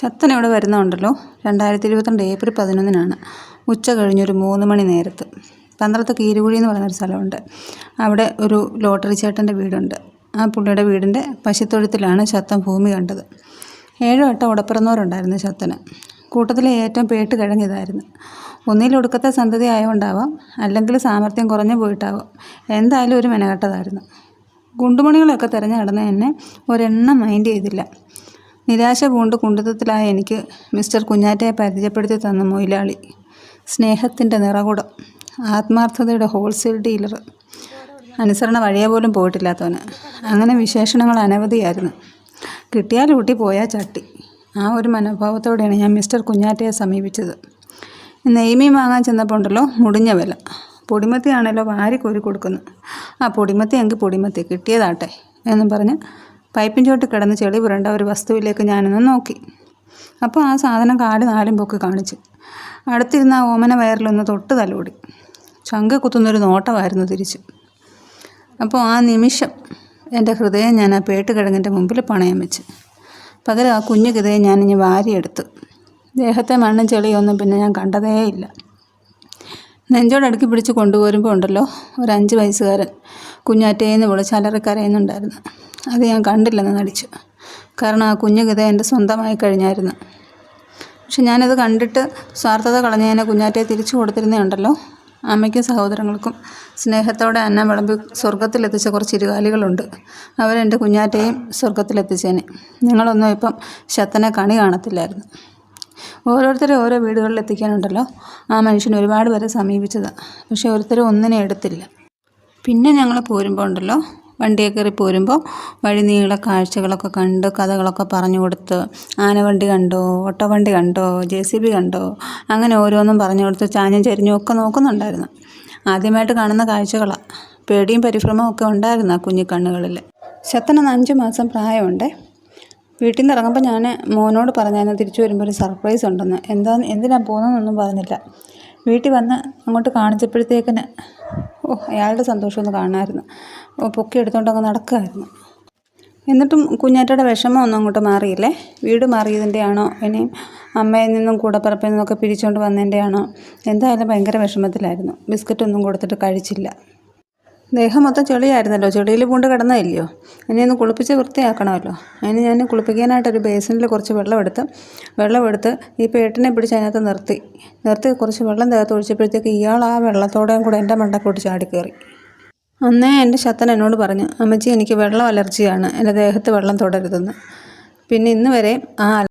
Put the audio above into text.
ശക്തൻ ഇവിടെ വരുന്നുണ്ടല്ലോ. രണ്ടായിരത്തി ഇരുപത്തിരണ്ട് ഏപ്രിൽ പതിനൊന്നിനാണ്. ഉച്ച കഴിഞ്ഞൊരു മൂന്ന് മണി നേരത്ത്. പന്ത്രത്ത് കീരുകുഴി എന്ന് പറയുന്നൊരു സ്ഥലമുണ്ട്. അവിടെ ഒരു ലോട്ടറി ചേട്ടന്റെ വീടുണ്ട്. ആ പുള്ളിയുടെ വീടിന്റെ പശുത്തൊഴുത്തിലാണ് ശത്തൻ ഭൂമി കണ്ടത്. ഏഴോ എട്ടോ ഉടപ്പിറന്നവരുണ്ടായിരുന്നു ശത്തന് കൂട്ടത്തിലെ ഏറ്റവും പേട്ട് കിഴങ്ങിയതായിരുന്നു ഒന്നിൽ ഒടുക്കത്തെ സന്തതി ആയതുകൊണ്ടാവാം അല്ലെങ്കിൽ സാമർഥ്യം കുറഞ്ഞു പോയിട്ടാവാം. എന്തായാലും ഒരു മെനകെട്ടതായിരുന്നു. ഗുണ്ടുമണികളൊക്കെ തിരഞ്ഞു നടന്ന എന്നെ ഒരെണ്ണം മൈൻഡ് ചെയ്തില്ല. നിരാശ പൂണ്ട് കുണ്ഠിതത്തിലായ എനിക്ക് മിസ്റ്റർ കുഞ്ഞാറ്റയെ പരിചയപ്പെടുത്തി തന്ന മൊയിലാളി. സ്നേഹത്തിന്റെ നിറകുടം. ആത്മാർത്ഥതയുടെ ഹോൾസെയിൽ ഡീലർ. അനുസരണ വഴിയെ പോലും പോയിട്ടില്ലാത്തവന്. അങ്ങനെ വിശേഷണങ്ങൾ അനവധിയായിരുന്നു. കിട്ടിയാൽ ഊട്ടി പോയാൽ ചട്ടി. ആ ഒരു മനോഭാവത്തോടെയാണ് ഞാൻ മിസ്റ്റർ കുഞ്ഞാറ്റയെ സമീപിച്ചത്. നെയ്മി വാങ്ങാൻ ചെന്നപ്പോൾ ഉണ്ടല്ലോ മുടിഞ്ഞ വില. പൊടിമത്തിയാണല്ലോ വാരി കോരി കൊടുക്കുന്നത്. ആ പൊടിമത്തി എങ്കിൽ പൊടിമത്തി കിട്ടിയതാട്ടെ എന്നും പറഞ്ഞ് പൈപ്പിൻ ചോട്ട് കിടന്ന് ചെളി പുരണ്ട ഒരു വസ്തുവിലേക്ക് ഞാനൊന്ന് നോക്കി. അപ്പോൾ ആ സാധനം കാട് നാലും പൊക്കി കാണിച്ചു. അടുത്തിരുന്ന ആ ഓമന വയറിലൊന്ന് തൊട്ട് തലോടി. ചങ്ക കുത്തുന്നൊരു നോട്ടമായിരുന്നു തിരിച്ച്. അപ്പോൾ ആ നിമിഷം എന്റെ ഹൃദയം ഞാൻ ആ പേട്ടുകിഴങ്ങിന്റെ മുമ്പിൽ പണയം വെച്ച്. പകരം ആ കുഞ്ഞു ഹൃദയം ഞാനിഞ്ഞ് വാരിയെടുത്തു. ദേഹത്തെ മണ്ണും ചെളിയൊന്നും പിന്നെ ഞാൻ കണ്ടതേയില്ല. നെഞ്ചോടടുക്കി പിടിച്ച് കൊണ്ടുപോരുമ്പോൾ ഉണ്ടല്ലോ ഒരു അഞ്ച് വയസ്സുകാരൻ കുഞ്ഞാറ്റേന്ന് വിളിച്ച് അലറിക്കരയുന്നുണ്ടായിരുന്നു. അത് ഞാൻ കണ്ടില്ലെന്ന് നടിച്ചു. കാരണം ആ കുഞ്ഞു ഗത എന്റെ സ്വന്തമായി കഴിഞ്ഞായിരുന്നു. പക്ഷെ ഞാനത് കണ്ടിട്ട് സ്വാർത്ഥത കളഞ്ഞതിനെ കുഞ്ഞാറ്റയെ തിരിച്ചു കൊടുത്തിരുന്നേ ഉണ്ടല്ലോ. അമ്മയ്ക്കും സഹോദരങ്ങൾക്കും സ്നേഹത്തോടെ അന്ന വിളമ്പി സ്വർഗത്തിലെത്തിച്ച കുറച്ച് ഇരുകാലികളുണ്ട്. അവരെന്റെ കുഞ്ഞാറ്റയും സ്വർഗത്തിലെത്തിച്ചേനെ നിങ്ങളൊന്നും ഇപ്പം ശത്തനെ കണി കാണത്തില്ലായിരുന്നു. ഓരോരുത്തരെ ഓരോ വീടുകളിൽ എത്തിക്കാനുണ്ടല്ലോ. ആ മനുഷ്യൻ ഒരുപാട് പേരെ സമീപിച്ചതാണ് പക്ഷെ ഓരോരുത്തരും ഒന്നിനെ എടുത്തില്ല. പിന്നെ ഞങ്ങൾ പോരുമ്പോൾ ഉണ്ടല്ലോ വണ്ടിയെ കയറി പോരുമ്പോൾ വഴി നീള കാഴ്ചകളൊക്കെ കണ്ട് കഥകളൊക്കെ പറഞ്ഞു കൊടുത്ത് ആനവണ്ടി കണ്ടോ ഓട്ടോവണ്ടി കണ്ടോ ജെ സി ബി കണ്ടോ അങ്ങനെ ഓരോന്നും പറഞ്ഞു കൊടുത്ത് ചാഞ്ഞും ചരിഞ്ഞും ഒക്കെ നോക്കുന്നുണ്ടായിരുന്നു. ആദ്യമായിട്ട് കാണുന്ന കാഴ്ചകളാണ് പേടിയും പരിഭ്രമവും ഒക്കെ ഉണ്ടായിരുന്നു ആ കുഞ്ഞിക്കണ്ണുകളിൽ ശത്തനെന്ന് അഞ്ച് മാസം പ്രായമുണ്ടേ. വീട്ടിൽ നിന്ന് ഇറങ്ങുമ്പോൾ ഞാൻ മോനോട് പറഞ്ഞായിരുന്നു തിരിച്ചു വരുമ്പോൾ ഒരു സർപ്രൈസ് ഉണ്ടെന്ന്. എന്താ എന്തിനാണ് പോകുന്നതെന്നൊന്നും പറഞ്ഞില്ല. വീട്ടിൽ വന്ന് അങ്ങോട്ട് കാണിച്ചപ്പോഴത്തേക്കിന് ഓ അയാളുടെ സന്തോഷമൊന്ന് കാണാമായിരുന്നു. പൊക്കി എടുത്തുകൊണ്ട് അങ്ങ് നടക്കുമായിരുന്നു എന്നിട്ടും കുഞ്ഞാറ്റയുടെ വിഷമം ഒന്നും അങ്ങോട്ട് മാറിയില്ലേ? വീട് മാറിയതിന്റെ ആണോ ഇനിയും അമ്മയിൽ നിന്നും കൂടപ്പിറപ്പിൽ നിന്നൊക്കെ പിരിച്ചുകൊണ്ട് വന്നതിന്റെ ആണോ എന്തായാലും ഭയങ്കര വിഷമത്തിലായിരുന്നു. ബിസ്ക്കറ്റൊന്നും കൊടുത്തിട്ട് കഴിച്ചില്ല. ദേഹം മൊത്തം ചെളിയായിരുന്നല്ലോ. ചെളിയിൽ പൂണ്ട് കിടന്നതല്ലയോ ഇനി ഒന്ന് കുളിപ്പിച്ച് വൃത്തിയാക്കണമല്ലോ. അതിന് ഞാൻ കുളിപ്പിക്കാനായിട്ടൊരു ബേസിനിൽ കുറച്ച് വെള്ളമെടുത്ത് വെള്ളമെടുത്ത് ഈ പേട്ടിനെ പിടിച്ച് അതിനകത്ത് നിർത്തി. നിർത്തി കുറച്ച് വെള്ളം ദേഹത്ത് ഒഴിച്ചപ്പോഴത്തേക്ക് ഇയാൾ ആ വെള്ളത്തോടെയും കൂടെ എന്റെ മണ്ടക്കോട്ട് ചാടിക്കയറി അന്നേ എന്റെ ശത്തൻ എന്നോട് പറഞ്ഞു അമ്മച്ചി എനിക്ക് വെള്ളം അലർജിയാണ്. എന്റെ ദേഹത്ത് വെള്ളം തുടരുതെന്ന്. പിന്നെ ഇന്ന് വരെ ആ